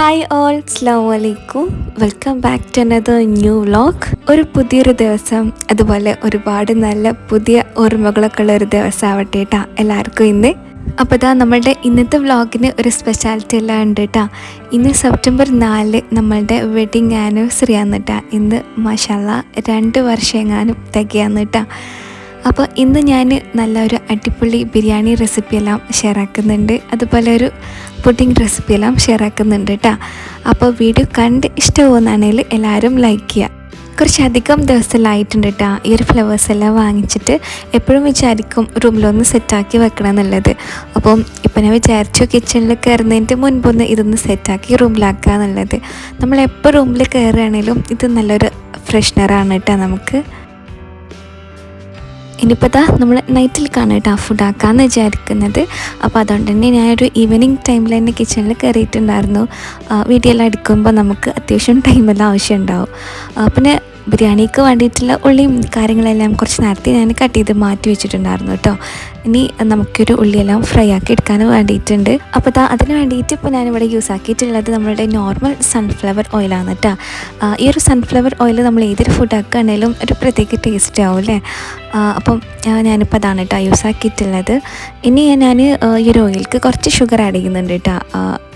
Hi all സ്ലാം വലൈക്കും welcome back to another new vlog ഒരു പുതിയൊരു ദിവസം അതുപോലെ ഒരുപാട് നല്ല പുതിയ ഓർമ്മകളൊക്കെ ഉള്ള ഒരു ദിവസം ആവട്ടെ കേട്ടാ എല്ലാവർക്കും ഇന്ന്. അപ്പോൾ ഇതാ നമ്മളുടെ ഇന്നത്തെ വ്ളോഗിന് ഒരു സ്പെഷ്യാലിറ്റി എല്ലാം ഉണ്ട് കേട്ടാ ഇന്ന് സെപ്റ്റംബർ നാല് നമ്മളുടെ വെഡിങ് ആനിവേഴ്സറി ആണ് കേട്ടാ ഇന്ന് മഷാല രണ്ട് വർഷം എങ്ങാനും തികയാന്ന് കേട്ടാ അപ്പോൾ ഇന്ന് ഞാൻ നല്ലൊരു അടിപൊളി ബിരിയാണി റെസിപ്പി എല്ലാം ഷെയർ ആക്കുന്നുണ്ട്. അതുപോലെ ഒരു പുഡിംഗ് റെസിപ്പി എല്ലാം ഷെയർ ആക്കുന്നുണ്ട് കേട്ടോ അപ്പോൾ വീഡിയോ കണ്ട് ഇഷ്ടമാകുന്നാണെങ്കിൽ എല്ലാവരും ലൈക്ക് ചെയ്യുക കുറച്ചധികം ദിവസമായിട്ടുണ്ട് കേട്ടോ ഈ ഒരു ഫ്ലവേഴ്സ് എല്ലാം വാങ്ങിച്ചിട്ട് എപ്പോഴും വിചാരിക്കും റൂമിലൊന്ന് സെറ്റാക്കി വെക്കണം എന്നുള്ളത്. അപ്പം ഇപ്പം ഞാൻ വിചാരിച്ചു കിച്ചണിൽ കയറുന്നതിന്റെ മുൻപൊന്ന് ഇതൊന്ന് സെറ്റാക്കി റൂമിലാക്കുക എന്നുള്ളത്. നമ്മളെപ്പോൾ റൂമിൽ കയറുകയാണെങ്കിലും ഇത് നല്ലൊരു ഫ്രഷ്നറാണ് കേട്ടോ നമുക്ക്. ഇനിയിപ്പോൾ ദാ നമ്മൾ നൈറ്റിൽ കേട്ടോ ഫുഡ് ആക്കാമെന്ന് വിചാരിക്കുന്നത്. അപ്പോൾ അതുകൊണ്ട് തന്നെ ഞാനൊരു ഈവനിങ് ടൈമിൽ തന്നെ കിച്ചണിൽ കയറിയിട്ടുണ്ടായിരുന്നു വീഡിയോ എല്ലാം എടുക്കുമ്പോൾ നമുക്ക് അത്യാവശ്യം ടൈമെല്ലാം ആവശ്യമുണ്ടാവും. പിന്നെ ബിരിയാണിക്ക് വേണ്ടിയിട്ടുള്ള ഉള്ളിയും കാര്യങ്ങളെല്ലാം കുറച്ച് നേരത്തെ ഞാൻ കട്ട് ചെയ്ത് മാറ്റി വെച്ചിട്ടുണ്ടായിരുന്നു കേട്ടോ. ഇനി നമുക്കൊരു ഉള്ളിയെല്ലാം ഫ്രൈ ആക്കി എടുക്കാൻ വേണ്ടിയിട്ടുണ്ട്. അപ്പോൾ ദാ അതിന് വേണ്ടിയിട്ട് ഇപ്പോൾ ഞാനിവിടെ യൂസ് ആക്കിയിട്ടുള്ളത് നമ്മളുടെ നോർമൽ സൺഫ്ലവർ ഓയിലാണ് കേട്ടോ. ഈ ഒരു സൺഫ്ലവർ ഓയിൽ നമ്മൾ ഏതൊരു ഫുഡ് ആക്കുകയാണെങ്കിലും ഒരു പ്രത്യേക ടേസ്റ്റ് ആവും അല്ലേ? അപ്പം ഞാനിപ്പോൾ അതാണ് കേട്ടോ യൂസ് ആക്കിയിട്ടുള്ളത്. ഇനി ഞാൻ ഈ ഒരു ഓയിൽക്ക് കുറച്ച് ഷുഗർ ആഡ് ചെയ്യുന്നുണ്ട് കേട്ടോ.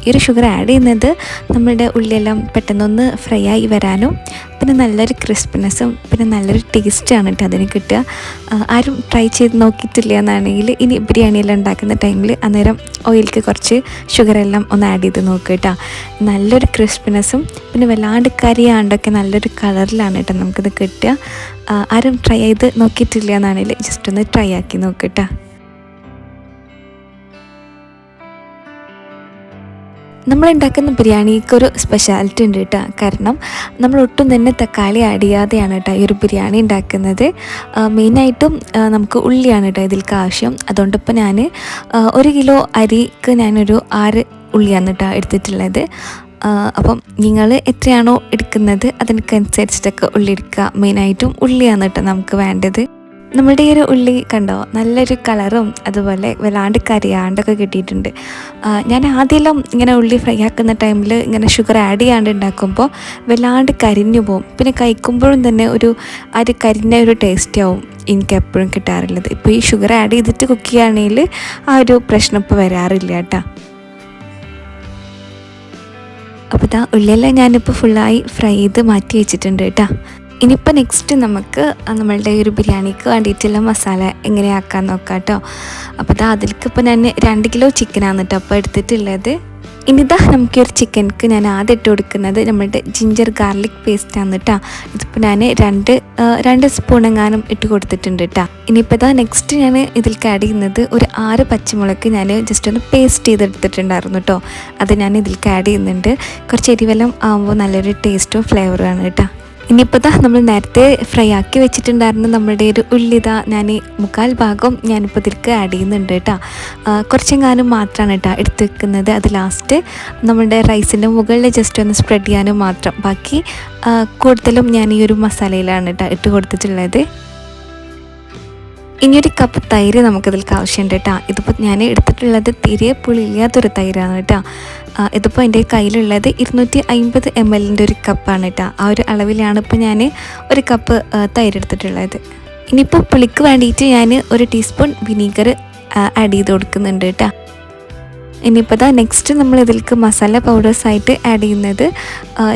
ഈ ഒരു ഷുഗർ ആഡ് ചെയ്യുന്നത് നമ്മളുടെ ഉള്ളിയെല്ലാം പെട്ടെന്നൊന്ന് ഫ്രൈ ആയി വരാനും പിന്നെ നല്ലൊരു ക്രിസ്പിനെസ്സും പിന്നെ നല്ലൊരു ടേസ്റ്റാണ് കേട്ടോ അതിന് കിട്ടുക. ആരും ട്രൈ ചെയ്ത് നോക്കിയിട്ടില്ല എന്നാണെങ്കിൽ ഇനി ബിരിയാണിയെല്ലാം ഉണ്ടാക്കുന്ന ടൈമിൽ അന്നേരം ഓയിലിക്ക് കുറച്ച് ഷുഗറെല്ലാം ഒന്ന് ആഡ് ചെയ്ത് നോക്കുക കേട്ടോ നല്ലൊരു ക്രിസ്പിനെസ്സും പിന്നെ വല്ലാണ്ട് കരിയാണ്ടൊക്കെ നല്ലൊരു കളറിലാണ് കേട്ടോ നമുക്കിത് കിട്ടുക. ആരും ട്രൈ ചെയ്ത് നോക്കിയിട്ടില്ല എന്നാണെങ്കിൽ ജസ്റ്റ് ഒന്ന് ട്രൈ ആക്കി നോക്കുക കേട്ടോ നമ്മൾ ഉണ്ടാക്കുന്ന ബിരിയാണിക്ക് ഒരു സ്പെഷ്യാലിറ്റി ഉണ്ട് കേട്ടോ കാരണം നമ്മൾ ഒട്ടും തന്നെ തക്കാളി ആഡ് ചെയ്യാതെയാണ് കേട്ടോ ഈ ഒരു ബിരിയാണി ഉണ്ടാക്കുന്നത് മെയിനായിട്ടും നമുക്ക് ഉള്ളിയാണ് കേട്ടോ ഇതിൽക്ക് ആവശ്യം. അതുകൊണ്ട് ഇപ്പോൾ ഞാൻ ഒരു കിലോ അരിക്ക് ഞാനൊരു ആറ് ഉള്ളിയാണ് കേട്ടോ എടുത്തിട്ടുള്ളത്. അപ്പം നിങ്ങൾ എത്രയാണോ എടുക്കുന്നത് അതിനനുസരിച്ചിട്ടൊക്കെ ഉള്ളി എടുക്കുക. മെയിനായിട്ടും ഉള്ളിയാണ് കേട്ടോ നമുക്ക് വേണ്ടത്. നമ്മുടെ ഈ ഒരു ഉള്ളി കണ്ടോ? നല്ലൊരു കളറും അതുപോലെ വല്ലാണ്ട് കരിയാണ്ടൊക്കെ കിട്ടിയിട്ടുണ്ട്. ഞാൻ ആദ്യമെല്ലാം ഇങ്ങനെ ഉള്ളി ഫ്രൈ ആക്കുന്ന ടൈമിൽ ഇങ്ങനെ ഷുഗർ ആഡ് ചെയ്യാണ്ട് ഉണ്ടാക്കുമ്പോൾ വല്ലാണ്ട് കരിഞ്ഞു പോകും പിന്നെ കഴിക്കുമ്പോഴും തന്നെ ഒരു അരി കരിഞ്ഞ ഒരു ടേസ്റ്റ് ആവും എനിക്ക് എപ്പോഴും കിട്ടാറുള്ളത്. ഇപ്പോൾ ഈ ഷുഗർ ആഡ് ചെയ്തിട്ട് കുക്ക് ചെയ്യുകയാണെങ്കിൽ ആ ഒരു പ്രശ്നം ഇപ്പോൾ വരാറില്ല കേട്ടോ. അപ്പോൾ ഇതാ ഉള്ളിയെല്ലാം ഞാനിപ്പോൾ ഫുള്ളായി ഫ്രൈ ചെയ്ത് മാറ്റി വെച്ചിട്ടുണ്ട് കേട്ടോ. ഇനിയിപ്പോൾ നെക്സ്റ്റ് നമുക്ക് നമ്മളുടെ ഒരു ബിരിയാണിക്ക് വേണ്ടിയിട്ടുള്ള മസാല എങ്ങനെയാക്കാൻ നോക്കാം കേട്ടോ അപ്പോൾ ഇതാ അതിലേക്ക് ഇപ്പോൾ ഞാൻ രണ്ട് കിലോ ചിക്കനാണ് കേട്ടോ അപ്പോൾ എടുത്തിട്ടുള്ളത്. ഇനിതാ നമുക്ക് ഒരു ചിക്കൻക്ക് ഞാൻ ആദ്യം ഇട്ട് കൊടുക്കുന്നത് നമ്മളുടെ ജിഞ്ചർ ഗാർലിക് പേസ്റ്റ് ആണ് കേട്ടോ ഇതിപ്പോൾ ഞാൻ രണ്ട് രണ്ട് സ്പൂൺ എങ്ങാനും ഇട്ട് കൊടുത്തിട്ടുണ്ട് കേട്ടോ ഇനിയിപ്പോൾ ഇതാ നെക്സ്റ്റ് ഞാൻ ഇതിലേക്ക് ആഡ് ചെയ്യുന്നത് ഒരു ആറ് പച്ചമുളക് ഞാൻ ജസ്റ്റ് ഒന്ന് പേസ്റ്റ് ചെയ്തെടുത്തിട്ടുണ്ടായിരുന്നു കേട്ടോ അത് ഞാൻ ഇതിലേക്ക് ആഡ് ചെയ്യുന്നുണ്ട്. കുറച്ച് എരിവെല്ലാം ആകുമ്പോൾ നല്ലൊരു ടേസ്റ്റും ഫ്ലേവറും ആണ് കേട്ടോ ഇനിയിപ്പോൾ ദാ നമ്മൾ നേരത്തെ ഫ്രൈ ആക്കി വെച്ചിട്ടുണ്ടായിരുന്ന നമ്മുടെ ഒരു ഉള്ളിത ഞാൻ മുക്കാൽ ഭാഗം ഞാനിപ്പോൾ ഇതിലേക്ക് ആഡ് ചെയ്യുന്നുണ്ട് കേട്ടോ. കുറച്ചെങ്ങാനും മാത്രമാണ് കേട്ടോ എടുത്ത് വെക്കുന്നത്. അത് ലാസ്റ്റ് നമ്മുടെ റൈസിന്റെ മുകളിൽ ജസ്റ്റ് ഒന്ന് സ്പ്രെഡ് ചെയ്യാനും മാത്രം. ബാക്കി കൂടുതലും ഞാൻ ഈ ഒരു മസാലയിലാണ് കേട്ടോ ഇട്ട് കൊടുത്തിട്ടുള്ളത്. ഇനിയൊരു കപ്പ് തൈര് നമുക്കിതിലേക്ക് ആവശ്യമുണ്ട് കേട്ടോ. ഇതിപ്പോൾ ഞാൻ എടുത്തിട്ടുള്ളത് തീരെ പുളിയില്ലാത്തൊരു തൈരാണ് കേട്ടോ. ഇതിപ്പോൾ എന്റെ കയ്യിലുള്ളത് ഇരുന്നൂറ്റി അമ്പത് എം എല്ലിന്റെ ഒരു കപ്പാണ് കേട്ടോ ആ ഒരു അളവിലാണ് ഇപ്പോൾ ഞാൻ ഒരു കപ്പ് തൈരെടുത്തിട്ടുള്ളത്. ഇനിയിപ്പോൾ പുളിക്ക് വേണ്ടിയിട്ട് ഞാൻ ഒരു ടീസ്പൂൺ വിനീഗർ ആഡ് ചെയ്ത് കൊടുക്കുന്നുണ്ട് കേട്ടോ ഇനിയിപ്പോൾ ദാ നെക്സ്റ്റ് നമ്മൾ ഇതിലേക്ക് മസാല പൗഡേഴ്സായിട്ട് ആഡ് ചെയ്യുന്നത്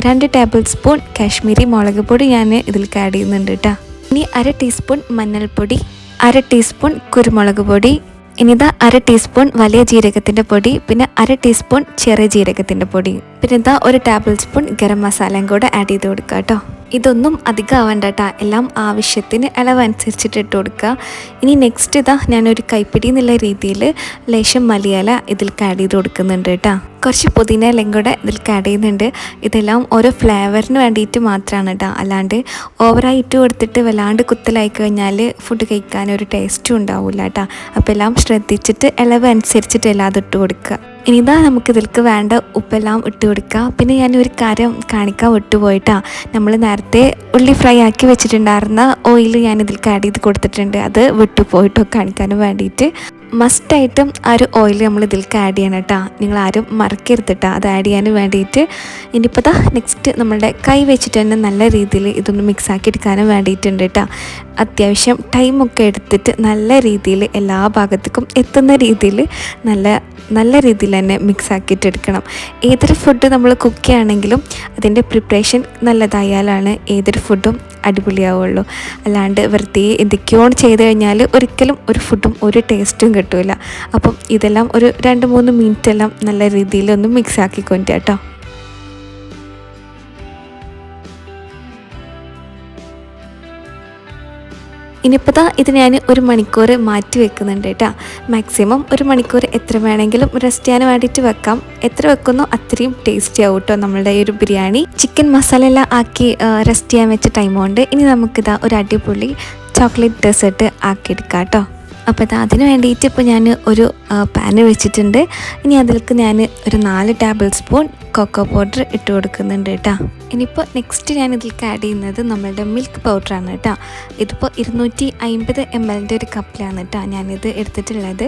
രണ്ട് ടേബിൾ സ്പൂൺ കാശ്മീരി മുളക് പൊടി ഞാൻ ഇതിലേക്ക് ആഡ് ചെയ്യുന്നുണ്ട് കേട്ടോ ഇനി അര ടീസ്പൂൺ മഞ്ഞൾപ്പൊടി അര ടീസ്പൂൺ കുരുമുളക് പൊടി ഇനിതാ അര ടീസ്പൂൺ വലിയ ജീരകത്തിന്റെ പൊടി പിന്നെ അര ടീസ്പൂൺ ചെറിയ ജീരകത്തിന്റെ പൊടി. പിന്നെ ഇതാ ഒരു ടേബിൾ സ്പൂൺ ഗരം മസാലയും കൂടെ ആഡ് ചെയ്ത് കൊടുക്കുക കേട്ടോ. ഇതൊന്നും അധികം ആവണ്ട കേട്ടോ എല്ലാം ആവശ്യത്തിന് അളവ് അനുസരിച്ചിട്ട് ഇട്ട് കൊടുക്കുക. ഇനി നെക്സ്റ്റ് ഇതാ ഞാനൊരു കൈപ്പിടി എന്നുള്ള രീതിയിൽ ലേശം മലയാല ഇതിലേക്ക് ആഡ് ചെയ്ത് കൊടുക്കുന്നുണ്ട് കേട്ടോ. കുറച്ച് പുതിന ഇലയും കൂടെ ഇതിലേക്ക് ആഡ് ചെയ്യുന്നുണ്ട്. ഇതെല്ലാം ഓരോ ഫ്ലേവറിന് വേണ്ടിയിട്ട് മാത്രമാണ് കേട്ടോ. അല്ലാണ്ട് ഓവറായി ഇട്ട് കൊടുത്തിട്ട് വല്ലാണ്ട് കുത്തലായി കഴിഞ്ഞാൽ ഫുഡ് കഴിക്കാൻ ഒരു ടേസ്റ്റും ഉണ്ടാവില്ല കേട്ടോ. അപ്പോൾ എല്ലാം ശ്രദ്ധിച്ചിട്ട് ഇളവ് അനുസരിച്ചിട്ട് എല്ലാം അത് ഇട്ട് ഇനിതാ നമുക്ക് ഇതിൽക്ക് വേണ്ട ഉപ്പെല്ലാം ഇട്ട് കൊടുക്കുക പിന്നെ ഞാൻ ഒരു കാര്യം കാണിക്കാൻ വിട്ടുപോയിട്ടാ. നമ്മൾ നേരത്തെ ഉള്ളി ഫ്രൈ ആക്കി വെച്ചിട്ടുണ്ടായിരുന്ന ഓയിൽ ഞാൻ ഇതിലേക്ക് ആഡ് ചെയ്ത് കൊടുത്തിട്ടുണ്ട്. അത് വിട്ടുപോയിട്ടോ കാണിക്കാനും വേണ്ടിയിട്ട്. മസ്റ്റായിട്ടും ആ ഒരു ഓയിൽ നമ്മൾ ഇതിലേക്ക് ആഡ് ചെയ്യണം കേട്ടോ നിങ്ങൾ ആരും മറക്കരുത് കേട്ടോ അത് ആഡ് ചെയ്യാൻ വേണ്ടിയിട്ട് ഇനിയിപ്പോൾ ദാ നെക്സ്റ്റ് നമ്മളുടെ കൈ വെച്ചിട്ട് തന്നെ നല്ല രീതിയിൽ ഇതൊന്ന് മിക്സ് ആക്കി എടുക്കാനും വേണ്ടിയിട്ടുണ്ട് കേട്ടോ അത്യാവശ്യം ടൈമൊക്കെ എടുത്തിട്ട് നല്ല രീതിയിൽ എല്ലാ ഭാഗത്തേക്കും എത്തുന്ന രീതിയിൽ നല്ല നല്ല രീതിയിൽ തന്നെ മിക്സ് ആക്കിയിട്ട് എടുക്കണം. ഏതൊരു ഫുഡ് നമ്മൾ കുക്ക് ചെയ്യുകയാണെങ്കിലും അതിന്റെ പ്രിപ്പറേഷൻ നല്ലതായാലാണ് ഏതൊരു ഫുഡും അടിപൊളിയാവുള്ളൂ. അല്ലാണ്ട് വെറുതെ എന്തൊക്കെയോ ചെയ്ത് കഴിഞ്ഞാൽ ഒരിക്കലും ഒരു ഫുഡും ഒരു ടേസ്റ്റും കിട്ടില്ല അപ്പം ഇതെല്ലാം ഒരു രണ്ട് മൂന്ന് മിനിറ്റ് എല്ലാം നല്ല രീതിയിൽ ഒന്ന് മിക്സ് ആക്കിക്കൊണ്ട് ഇനിയിപ്പോൾ ഇത് ഞാൻ ഒരു മണിക്കൂർ മാറ്റി വെക്കുന്നുണ്ട് കേട്ടോ. മാക്സിമം ഒരു മണിക്കൂർ എത്ര വേണമെങ്കിലും റെസ്റ്റ് ചെയ്യാൻ വേണ്ടിയിട്ട് വെക്കാം. എത്ര വെക്കുന്നോ അത്രയും ടേസ്റ്റി ആവും കേട്ടോ നമ്മളുടെ ഈ ഒരു ബിരിയാണി. ചിക്കൻ മസാല എല്ലാം ആക്കി റെസ്റ്റ് ചെയ്യാൻ വെച്ച ടൈം കൊണ്ട് ഇനി നമുക്കിതാ ഒരു അടിപൊളി ചോക്ലേറ്റ് ഡെസേർട്ട് ആക്കിയെടുക്കാം കേട്ടോ. അപ്പോൾ അതിന് വേണ്ടിയിട്ട് ഇപ്പോൾ ഞാൻ ഒരു പാന് വെച്ചിട്ടുണ്ട്. ഇനി അതിലേക്ക് ഞാൻ ഒരു നാല് ടേബിൾ സ്പൂൺ കൊക്കോ പൗഡർ ഇട്ട് കൊടുക്കുന്നുണ്ട് കേട്ടോ ഇനിയിപ്പോൾ നെക്സ്റ്റ് ഞാൻ ഇതിലേക്ക് ആഡ് ചെയ്യുന്നത് നമ്മളുടെ മിൽക്ക് പൗഡറാണ് കേട്ടോ ഇതിപ്പോൾ ഇരുന്നൂറ്റി അമ്പത് എം എല്ലിന്റെ ഒരു കപ്പിലാണ് കേട്ടോ ഞാനിത് എടുത്തിട്ടുള്ളത്.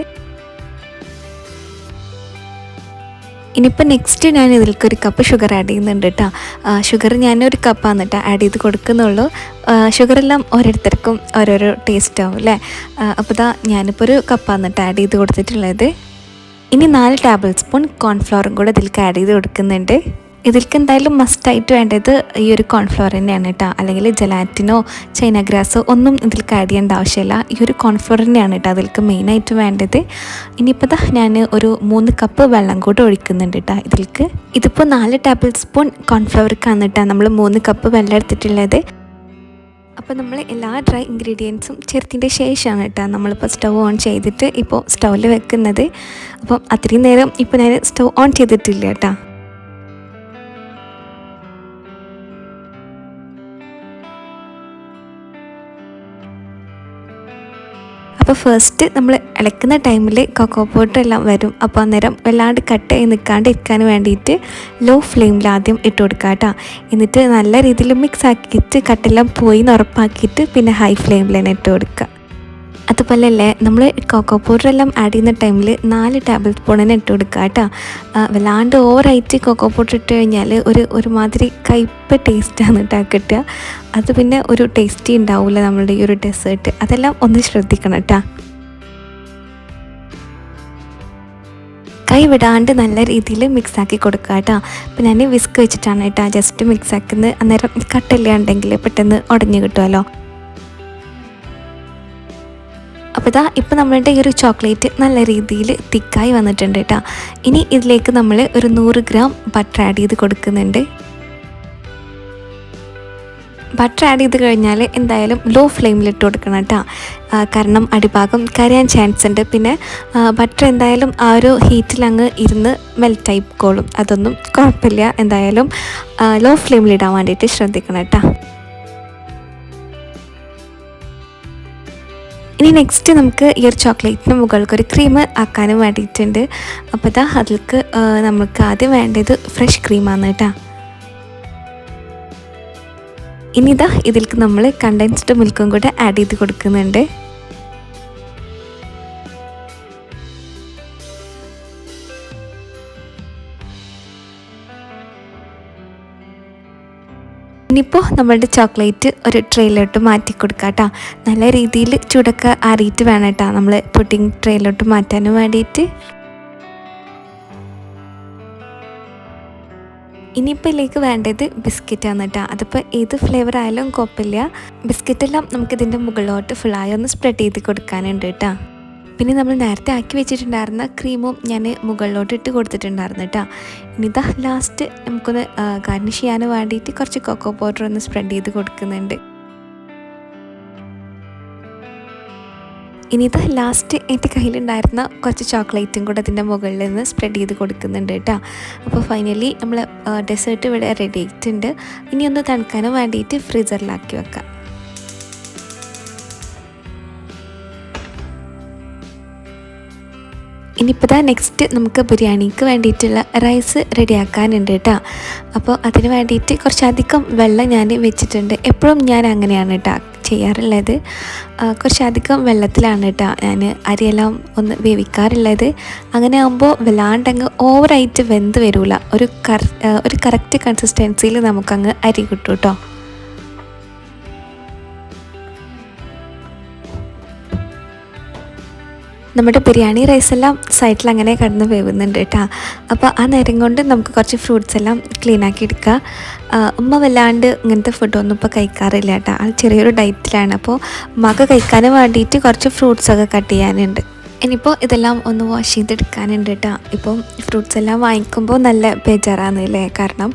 ഇനിയിപ്പോൾ നെക്സ്റ്റ് ഞാൻ ഇതിലേക്ക് ഒരു കപ്പ് ഷുഗർ ആഡ് ചെയ്യുന്നുണ്ട് കേട്ടോ ഷുഗർ ഞാനൊരു കപ്പാണ് കേട്ടോ ആഡ് ചെയ്ത് കൊടുക്കുന്നുള്ളൂ. ഷുഗറെല്ലാം ഓരോരുത്തർക്കും ഓരോരോ ടേസ്റ്റ് ആവും അല്ലേ അപ്പോൾ ഇതാ ഞാനിപ്പോൾ ഒരു കപ്പാണ് കേട്ടോ ആഡ് ചെയ്ത് കൊടുത്തിട്ടുള്ളത്. ഇനി നാല് ടേബിൾ സ്പൂൺ കോൺഫ്ലവറും കൂടെ ഇതിലേക്ക് ആഡ് ചെയ്ത് കൊടുക്കുന്നുണ്ട്. ഇതിലേക്ക് എന്തായാലും മസ്റ്റായിട്ട് വേണ്ടത് ഈ ഒരു കോൺഫ്ലവർ തന്നെയാണ് കേട്ടോ. അല്ലെങ്കിൽ ജലാറ്റിനോ ചൈന ഗ്രാസോ ഒന്നും ഇതിലേക്ക് ആഡ് ചെയ്യേണ്ട ആവശ്യമില്ല. ഈ ഒരു കോൺഫ്ലവർ തന്നെയാണ് കേട്ടോ അതിലേക്ക് മെയിനായിട്ട് വേണ്ടത്. ഇനിയിപ്പോൾ ഞാൻ ഒരു മൂന്ന് കപ്പ് വെള്ളം കൂടെ ഒഴിക്കുന്നുണ്ട് കേട്ടോ ഇതിലേക്ക് ഇതിപ്പോൾ നാല് ടേബിൾ സ്പൂൺ കോൺഫ്ലവർക്കാണ് കേട്ടോ നമ്മൾ മൂന്ന് കപ്പ് വെള്ളം എടുത്തിട്ടുള്ളത്. അപ്പോൾ നമ്മൾ എല്ലാ ഡ്രൈ ഇൻഗ്രീഡിയൻസും ചേർത്തിന്റെ ശേഷമാണ് കേട്ടോ നമ്മളിപ്പോൾ സ്റ്റവ് ഓൺ ചെയ്തിട്ട് ഇപ്പോൾ സ്റ്റൗവിൽ വെക്കുന്നത്. അപ്പം അത്രയും നേരം ഇപ്പോൾ ഞാൻ സ്റ്റവ് ഓൺ ചെയ്തിട്ടില്ല കേട്ടോ. അപ്പോൾ ഫസ്റ്റ് നമ്മൾ ഇളക്കുന്ന ടൈമിൽ കൊക്കോ പൗഡർ എല്ലാം വരും. അപ്പോൾ അന്നേരം വല്ലാണ്ട് കട്ട് ആയി നിൽക്കാണ്ട് ഇരിക്കാൻ വേണ്ടിയിട്ട് ലോ ഫ്ലെയിമിൽ ആദ്യം ഇട്ട് കൊടുക്കുക കേട്ടോ എന്നിട്ട് നല്ല രീതിയിൽ മിക്സ് ആക്കിയിട്ട് കട്ടെല്ലാം പോയി ഉറപ്പാക്കിയിട്ട് പിന്നെ ഹൈ ഫ്ലെയിമിൽ തന്നെ ഇട്ട് കൊടുക്കുക അതുപോലെ അല്ലേ നമ്മൾ കൊക്കോ പൗഡർ എല്ലാം ആഡ് ചെയ്യുന്ന ടൈമിൽ നാല് ടേബിൾ സ്പൂൺ തന്നെ ഇട്ട് കൊടുക്കുക കേട്ടോ വല്ലാണ്ട് ഓവറായിട്ട് കൊക്കോ പൗഡർ ഇട്ട് കഴിഞ്ഞാൽ ഒരു ഒരുമാതിരി കയ്പ് ടേസ്റ്റാണ് കേട്ടോ കിട്ടുക. അത് പിന്നെ ഒരു ടേസ്റ്റി ഉണ്ടാവില്ല നമ്മളുടെ ഈ ഒരു ഡെസേർട്ട് അതെല്ലാം ഒന്ന് ശ്രദ്ധിക്കണം കേട്ടോ കൈ വിടാണ്ട് നല്ല രീതിയിൽ മിക്സ് ആക്കി കൊടുക്കുക കേട്ടോ അപ്പം ഞാൻ വിസ്ക് വെച്ചിട്ടാണ് കേട്ടോ ജസ്റ്റ് മിക്സ് ആക്കുന്നത്. അന്നേരം കട്ടില്ലാണ്ടെങ്കിൽ പെട്ടെന്ന് ഉടഞ്ഞു കിട്ടുമല്ലോ അപ്പോൾ ഇതാ ഇപ്പോൾ നമ്മളുടെ ഈ ഒരു ചോക്ലേറ്റ് നല്ല രീതിയിൽ തിക്കായി വന്നിട്ടുണ്ട് കേട്ടോ. ഇനി ഇതിലേക്ക് നമ്മൾ ഒരു നൂറ് ഗ്രാം ബട്ടർ ആഡ് ചെയ്ത് കൊടുക്കുന്നുണ്ട്. ബട്ടർ ആഡ് ചെയ്ത് കഴിഞ്ഞാൽ എന്തായാലും ലോ ഫ്ലെയിമിലിട്ട് കൊടുക്കണം കേട്ടോ. കാരണം അടിഭാഗം കരയാൻ ചാൻസ് ഉണ്ട്. പിന്നെ ബട്ടർ എന്തായാലും ആ ഒരു ഹീറ്റിൽ അങ്ങ് ഇരുന്ന് മെൽറ്റായി കോളും അതൊന്നും കുഴപ്പമില്ല. എന്തായാലും ലോ ഫ്ലെയിമിലിടാൻ വേണ്ടിയിട്ട് ശ്രദ്ധിക്കണം കേട്ടോ. ഇനി നെക്സ്റ്റ് നമുക്ക് ഈ ഒരു ചോക്ലേറ്റിന് മുകൾക്ക് ഒരു ക്രീം ആക്കാനും വേണ്ടിയിട്ടുണ്ട്. അപ്പോൾ ഇതാ അതിലേക്ക് നമുക്ക് ആദ്യം വേണ്ടത് ഫ്രഷ് ക്രീമാണ് കേട്ടോ. ഇനി ഇതാ ഇതിൽക്ക് നമ്മൾ കണ്ടൻസ്ഡ് മിൽക്കും കൂടെ ആഡ് ചെയ്ത് കൊടുക്കുന്നുണ്ട്. ഇനിയിപ്പോൾ നമ്മളുടെ ചോക്ലേറ്റ് ഒരു ട്രെയിലോട്ട് മാറ്റി കൊടുക്കുക കേട്ടോ നല്ല രീതിയിൽ ചൂടൊക്കെ ആറിയിട്ട് വേണം കേട്ടോ നമ്മൾ പുഡിങ് ട്രെയിലോട്ട് മാറ്റാനും വേണ്ടിയിട്ട് ഇനിയിപ്പോൾ ഇതിലേക്ക് വേണ്ടത് ബിസ്ക്കറ്റാണ് കേട്ടോ അതിപ്പോൾ ഏത് ഫ്ലേവർ ആയാലും കുഴപ്പമില്ല. ബിസ്ക്കറ്റെല്ലാം നമുക്കിതിന്റെ മുകളിലോട്ട് ഫുള്ളായി ഒന്ന് സ്പ്രെഡ് ചെയ്ത് കൊടുക്കാനുണ്ട് കേട്ടോ. പിന്നെ നമ്മൾ നേരത്തെ ആക്കി വെച്ചിട്ടുണ്ടായിരുന്ന ക്രീമും ഞാൻ മുകളിലോട്ട് ഇട്ട് കൊടുത്തിട്ടുണ്ടായിരുന്നു കേട്ടോ. ഇനി ഇതാ ലാസ്റ്റ് നമുക്കൊന്ന് ഗാർണിഷ് ചെയ്യാൻ വേണ്ടിയിട്ട് കുറച്ച് കൊക്കോ പൗഡർ ഒന്ന് സ്പ്രെഡ് ചെയ്ത് കൊടുക്കുന്നുണ്ട്. ഇനി ഇത് ലാസ്റ്റ് എന്റെ കയ്യിലുണ്ടായിരുന്ന കുറച്ച് ചോക്ലേറ്റും കൂടെ അതിന്റെ മുകളിൽ നിന്ന് സ്പ്രെഡ് ചെയ്ത് കൊടുക്കുന്നുണ്ട് കേട്ടോ. അപ്പോൾ ഫൈനലി നമ്മൾ ഡെസേർട്ട് ഇവിടെ റെഡി ആയിട്ടുണ്ട്. ഇനി ഒന്ന് തണുക്കാനും വേണ്ടിയിട്ട് ഫ്രീസറിലാക്കി വെക്കാം. ഇനിയിപ്പോൾ നെക്സ്റ്റ് നമുക്ക് ബിരിയാണിക്ക് വേണ്ടിയിട്ടുള്ള റൈസ് റെഡിയാക്കാനുണ്ട് കേട്ടോ അപ്പോൾ അതിന് വേണ്ടിയിട്ട് കുറച്ചധികം വെള്ളം ഞാൻ വെച്ചിട്ടുണ്ട്. എപ്പോഴും ഞാൻ അങ്ങനെയാണ് കേട്ടോ ചെയ്യാറുള്ളത്. കുറച്ചധികം വെള്ളത്തിലാണ് കേട്ടോ ഞാൻ അരിയെല്ലാം ഒന്ന് വേവിക്കാറുള്ളത്. അങ്ങനെ ആകുമ്പോൾ വല്ലാണ്ടങ്ങ് ഓവറായിട്ട് വെന്ത് വരില്ല ഒരു കറ ഒരു കറക്റ്റ് കൺസിസ്റ്റൻസിയിൽ നമുക്കങ്ങ് അരി കിട്ടും കേട്ടോ നമ്മുടെ ബിരിയാണി റൈസെല്ലാം സൈഡിൽ അങ്ങനെ കടന്ന് വേവുന്നുണ്ട് കേട്ടോ. അപ്പോൾ ആ നേരം കൊണ്ട് നമുക്ക് കുറച്ച് ഫ്രൂട്ട്സ് എല്ലാം ക്ലീൻ ആക്കി എടുക്കുക ഉമ്മ വല്ലാണ്ട് ഇങ്ങനത്തെ ഫുഡൊന്നും ഇപ്പോൾ കഴിക്കാറില്ല കേട്ടോ. ആൾ ചെറിയൊരു ഡയറ്റിലാണ് അപ്പോൾ ഉമ്മക്ക് കഴിക്കാനും വേണ്ടിയിട്ട് കുറച്ച് ഫ്രൂട്ട്സൊക്കെ കട്ട് ചെയ്യാനുണ്ട്. ഇനിയിപ്പോൾ ഇതെല്ലാം ഒന്ന് വാഷ് ചെയ്തെടുക്കാനുണ്ട് കേട്ടോ ഇപ്പം ഫ്രൂട്ട്സ് എല്ലാം വാങ്ങിക്കുമ്പോൾ നല്ല ബേജാറാണ് അല്ലേ കാരണം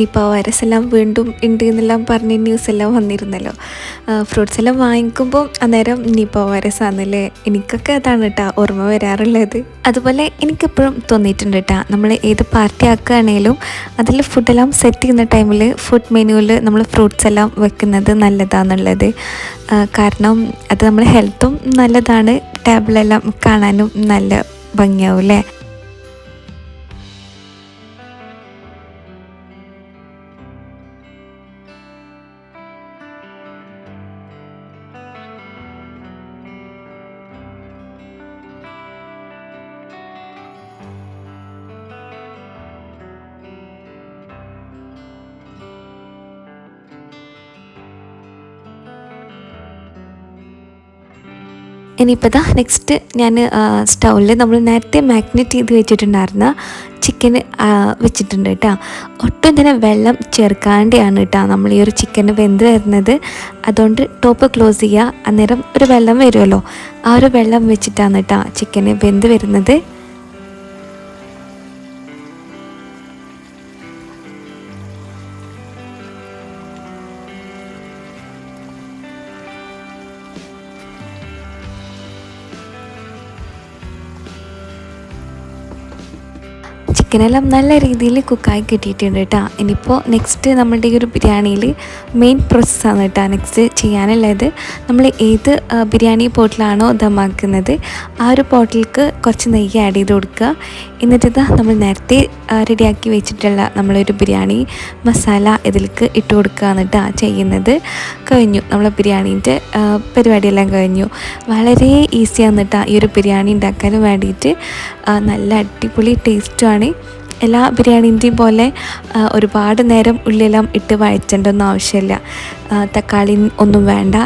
നിപ്പ വൈറസ് എല്ലാം വീണ്ടും ഉണ്ട് എന്നെല്ലാം പറഞ്ഞ് ന്യൂസ് എല്ലാം വന്നിരുന്നല്ലോ. ഫ്രൂട്ട്സ് എല്ലാം വാങ്ങിക്കുമ്പോൾ അന്നേരം നിപ്പ വൈറസ് ആണല്ലേ എനിക്കൊക്കെ അതാണ് കേട്ടോ ഓർമ്മ വരാറുള്ളത്. അതുപോലെ എനിക്കെപ്പോഴും തോന്നിയിട്ടുണ്ട് കേട്ടോ നമ്മൾ ഏത് പാർട്ടി ആക്കുകയാണെങ്കിലും അതിൽ ഫുഡെല്ലാം സെറ്റ് ചെയ്യുന്ന ടൈമിൽ ഫുഡ് മെനുവിൽ നമ്മൾ ഫ്രൂട്ട്സ് എല്ലാം വെക്കുന്നത് നല്ലതാണെന്നുള്ളത് കാരണം അത് നമ്മുടെ ഹെൽത്തും നല്ലതാണ്. ടേബിളെല്ലാം കാണാനും നല്ല ഭംഗിയാവും അല്ലേ ഇനിയിപ്പോൾ ഇതാ നെക്സ്റ്റ് ഞാൻ സ്റ്റൗവിൽ നമ്മൾ നേരത്തെ മാഗ്നറ്റ് ചെയ്ത് വെച്ചിട്ടുണ്ടായിരുന്ന ചിക്കന് വെച്ചിട്ടുണ്ട് കേട്ടോ ഒട്ടും തന്നെ വെള്ളം ചേർക്കാണ്ടെയാണ് കേട്ടോ നമ്മൾ ഈ ഒരു ചിക്കന് വെന്ത് വരുന്നത്. അതുകൊണ്ട് ടോപ്പ് ക്ലോസ് ചെയ്യുക അന്നേരം ഒരു വെള്ളം വരുമല്ലോ ആ ഒരു വെള്ളം വെച്ചിട്ടാണ് കേട്ടോ ചിക്കന് വെന്ത് വരുന്നത്. ചിക്കനെല്ലാം നല്ല രീതിയിൽ കുക്കായി കിട്ടിയിട്ടുണ്ട് കേട്ടോ. ഇനിയിപ്പോൾ നെക്സ്റ്റ് നമ്മുടെ ഈ ഒരു ബിരിയാണിയിൽ മെയിൻ പ്രോസസ്സാണ് കേട്ടോ. നെക്സ്റ്റ് ചെയ്യാനുള്ളത്. നമ്മൾ ഏത് ബിരിയാണി പോട്ടിലാണോ ദമാക്കുന്നത് ആ ഒരു പോട്ടിലേക്ക് കുറച്ച് നെയ്യ് ആഡ് ചെയ്ത് കൊടുക്കുക. എന്നിട്ട് ഇതാ നമ്മൾ നേരത്തെ റെഡിയാക്കി വെച്ചിട്ടുള്ള നമ്മളൊരു ബിരിയാണി മസാല ഇതിലേക്ക് ഇട്ട് കൊടുക്കുക എന്നിട്ടാ ചെയ്യുന്നത്. കഴിഞ്ഞു. നമ്മളെ ബിരിയാണീന്റെ പരിപാടിയെല്ലാം കഴിഞ്ഞു. വളരെ ഈസിയാണ് കേട്ടോ ഈ ഒരു ബിരിയാണി ഉണ്ടാക്കാനും വേണ്ടിയിട്ട് നല്ല അടിപൊളി ടേസ്റ്റുമാണ്. എല്ലാ ബിരിയാണീന്റെയും പോലെ ഒരുപാട് നേരം ഉള്ളിലെല്ലാം ഇട്ട് വഴറ്റേണ്ട ഒന്നും ആവശ്യമില്ല തക്കാളി ഒന്നും വേണ്ട.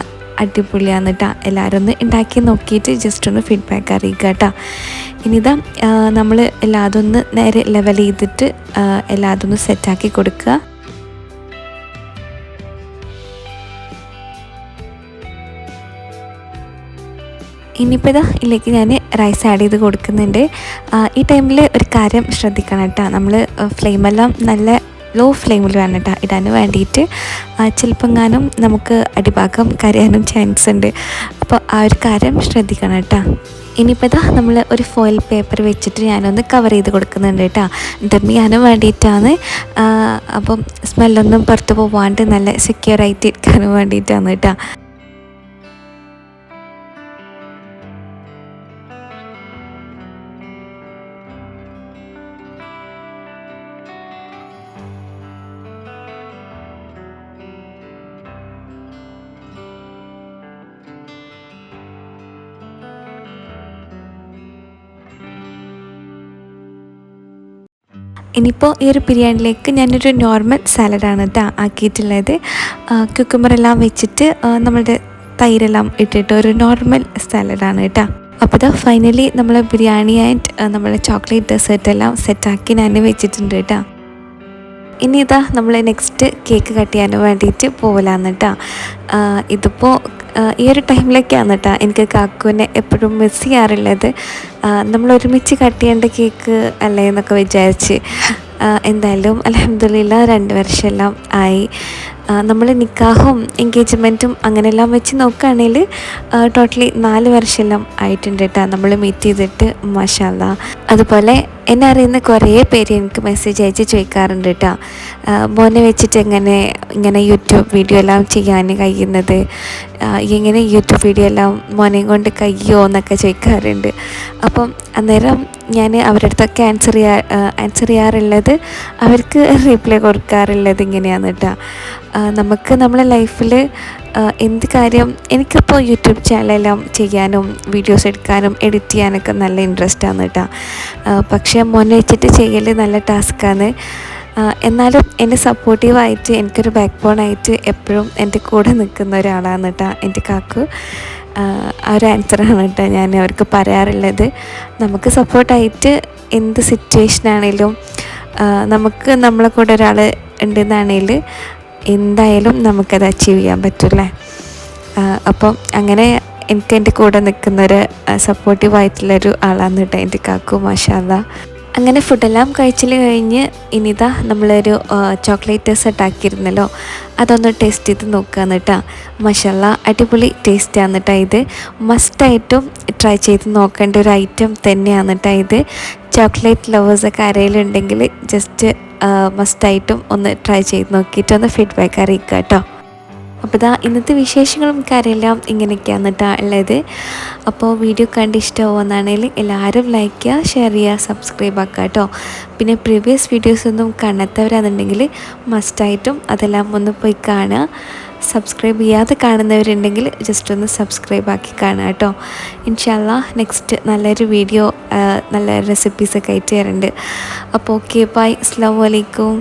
അടിപൊളിയാണ് കേട്ടോ എല്ലാവരും ഒന്ന് ഉണ്ടാക്കി നോക്കിയിട്ട് ജസ്റ്റ് ഒന്ന് ഫീഡ്ബാക്ക് അറിയിക്കുക കേട്ടോ ഇനിതാ നമ്മൾ എല്ലാതും ഒന്ന് നേരെ ലെവൽ ചെയ്തിട്ട് എല്ലാതും ഒന്ന് സെറ്റാക്കി കൊടുക്കുക ഇനിയിപ്പോൾ ഇതാ ഇതിലേക്ക് ഞാൻ റൈസ് ആഡ് ചെയ്ത് കൊടുക്കുന്നുണ്ട്. ഈ ടൈമിൽ ഒരു കാര്യം ശ്രദ്ധിക്കണം കേട്ടോ നമ്മൾ ഫ്ലെയിമെല്ലാം നല്ല ലോ ഫ്ലെയിമിൽ വേണം കേട്ടോ ഇടാൻ വേണ്ടിയിട്ട് ചിലപ്പെങ്ങാനും നമുക്ക് അടിഭാഗം കരയാനും ചാൻസ് ഉണ്ട്. അപ്പോൾ ആ ഒരു കാര്യം ശ്രദ്ധിക്കണം കേട്ടോ. ഇനിയിപ്പോൾ ഇതാ നമ്മൾ ഒരു ഫോയിൽ പേപ്പർ വെച്ചിട്ട് ഞാനൊന്ന് കവർ ചെയ്ത് കൊടുക്കുന്നുണ്ട് കേട്ടോ. ദം ചെയ്യാനും വേണ്ടിയിട്ടാണ്. അപ്പം സ്മെല്ലൊന്നും പുറത്ത് പോവാണ്ട് നല്ല സെക്യൂർ ആയിട്ട് ഇരിക്കാനും വേണ്ടിയിട്ടാണ് കേട്ടോ. ഇനിയിപ്പോൾ ഈ ഒരു ബിരിയാണിയിലേക്ക് ഞാനൊരു നോർമൽ സാലഡാണ് കേട്ടോ ആക്കിയിട്ടുള്ളത്. ക്യുക്കുമ്പറെല്ലാം വെച്ചിട്ട് നമ്മുടെ തൈരെല്ലാം ഇട്ടിട്ട് ഒരു നോർമൽ സാലഡാണ് കേട്ടോ അപ്പോൾ ഇതാ ഫൈനലി നമ്മൾ ബിരിയാണി ആൻഡ് നമ്മൾ ചോക്ലേറ്റ് ഡെസേർട്ട് എല്ലാം സെറ്റാക്കി ഞാൻ വെച്ചിട്ടുണ്ട് കേട്ടോ ഇനി ഇതാ നമ്മൾ നെക്സ്റ്റ് കേക്ക് കട്ട് ചെയ്യാൻ വേണ്ടിയിട്ട് പോകലാന്ന് കേട്ടോ ഇതിപ്പോൾ ഈ ഒരു ടൈമിലൊക്കെയാണ് കേട്ടോ എനിക്ക് കാക്കുവിനെ എപ്പോഴും മിസ് ചെയ്യാറുള്ളത്. നമ്മൾ ഒരുമിച്ച് കട്ട് ചെയ്യേണ്ട കേക്ക് അല്ലേ എന്നൊക്കെ വിചാരിച്ച്. എന്തായാലും അലഹമില്ല രണ്ട് വർഷമെല്ലാം ആയി. നമ്മൾ നിക്കാഹും എൻഗേജ്മെന്റും അങ്ങനെയെല്ലാം വെച്ച് നോക്കുകയാണെങ്കിൽ ടോട്ടലി നാല് വർഷമെല്ലാം ആയിട്ടുണ്ട് കേട്ടോ നമ്മൾ മീറ്റ് ചെയ്തിട്ട് മഷാല അതുപോലെ എന്നെ അറിയുന്ന കുറേ പേര് എനിക്ക് മെസ്സേജ് അയച്ച് ചോദിക്കാറുണ്ട് കേട്ടോ മോനെ വെച്ചിട്ട് എങ്ങനെ ഇങ്ങനെ യൂട്യൂബ് വീഡിയോ എല്ലാം ചെയ്യാൻ കഴിയുന്നത്? എങ്ങനെ യൂട്യൂബ് വീഡിയോ എല്ലാം മോനെയും കൊണ്ട് കഴിയുമോ എന്നൊക്കെ ചോദിക്കാറുണ്ട്. അപ്പം അന്നേരം ഞാൻ അവരുടെ അടുത്തൊക്കെ ആൻസർ ചെയ്യാ ആൻസർ ചെയ്യാറുള്ളത് അവർക്ക് റിപ്ലൈ കൊടുക്കാറുള്ളത് ഇങ്ങനെയാണ് കേട്ടോ. നമുക്ക് നമ്മളെ ലൈഫിൽ എന്ത് കാര്യം എനിക്കിപ്പോൾ യൂട്യൂബ് ചാനലെല്ലാം ചെയ്യാനും വീഡിയോസ് എടുക്കാനും എഡിറ്റ് ചെയ്യാനൊക്കെ നല്ല ഇൻട്രസ്റ്റ് ആണ് കേട്ടോ. പക്ഷേ മുന്നേ വെച്ചിട്ട് ചെയ്യൽ നല്ല ടാസ്ക്കാണ് എന്നാലും എന്നെ സപ്പോർട്ടീവായിട്ട് എനിക്കൊരു ബാക്ക് ബോണായിട്ട് എപ്പോഴും എന്റെ കൂടെ നിൽക്കുന്ന ഒരാളാണ് കേട്ടോ എന്റെ കാക്കു. ആ, ഒരു ആൻസറാണ് കേട്ടോ ഞാൻ അവർക്ക് പറയാറുള്ളത്. നമുക്ക് സപ്പോർട്ടായിട്ട് എന്ത് സിറ്റുവേഷനാണേലും നമുക്ക് നമ്മളെ കൂടെ ഒരാൾ ഉണ്ടെന്നാണെങ്കിൽ എന്തായാലും നമുക്കത് അച്ചീവ് ചെയ്യാൻ പറ്റുമല്ലേ അപ്പം അങ്ങനെ എനിക്ക് എന്റെ കൂടെ നിൽക്കുന്നൊരു സപ്പോർട്ടീവ് ആയിട്ടുള്ളൊരു ആളാണ് കേട്ടോ എന്റെ കാക്കു മാഷാല്ല അങ്ങനെ ഫുഡെല്ലാം കഴിച്ചിൽ കഴിഞ്ഞ് ഇനിതാ നമ്മളൊരു ചോക്ലേറ്റ് ഡെസേർട്ട് ആക്കിയിരുന്നല്ലോ അതൊന്ന് ടേസ്റ്റ് ചെയ്ത് നോക്കുകയാണ് കേട്ടോ മഷാല അടിപൊളി ടേസ്റ്റാണ് കേട്ടോ ഇത്. മസ്റ്റായിട്ടും ട്രൈ ചെയ്ത് നോക്കേണ്ട ഒരു ഐറ്റം തന്നെയാണ് കേട്ടോ ഇത്. ചോക്ലേറ്റ് ലവേഴ്സൊക്കെ ആരെയിലുണ്ടെങ്കിൽ ജസ്റ്റ് മസ്റ്റായിട്ടും ഒന്ന് ട്രൈ ചെയ്ത് നോക്കിയിട്ട് ഒന്ന് ഫീഡ്ബാക്ക് അറിയിക്കുക കേട്ടോ അപ്പോൾ ഇതാ ഇന്നത്തെ വിശേഷങ്ങളും കാര്യമെല്ലാം ഇങ്ങനെയൊക്കെയാണ് കേട്ടോ ഉള്ളത്. അപ്പോൾ വീഡിയോ കണ്ട് ഇഷ്ടമാവുമെന്നാണെങ്കിൽ എല്ലാവരും ലൈക്ക് ചെയ്യുക ഷെയർ ചെയ്യുക സബ്സ്ക്രൈബ് ആക്കുക കേട്ടോ. പിന്നെ പ്രീവിയസ് വീഡിയോസൊന്നും കാണാത്തവരാണെന്നുണ്ടെങ്കിൽ മസ്റ്റായിട്ടും അതെല്ലാം ഒന്ന് പോയി കാണുക. സബ്സ്ക്രൈബ് ചെയ്യാതെ കാണുന്നവരുണ്ടെങ്കിൽ ജസ്റ്റ് ഒന്ന് സബ്സ്ക്രൈബ് ആക്കി കാണുക കേട്ടോ. ഇൻഷാല്ല നെക്സ്റ്റ് നല്ലൊരു വീഡിയോ നല്ല റെസിപ്പീസൊക്കെ ആയിട്ട് തരുന്നുണ്ട് അപ്പോൾ ഓക്കെ ബൈ അസ്സാം വലൈക്കും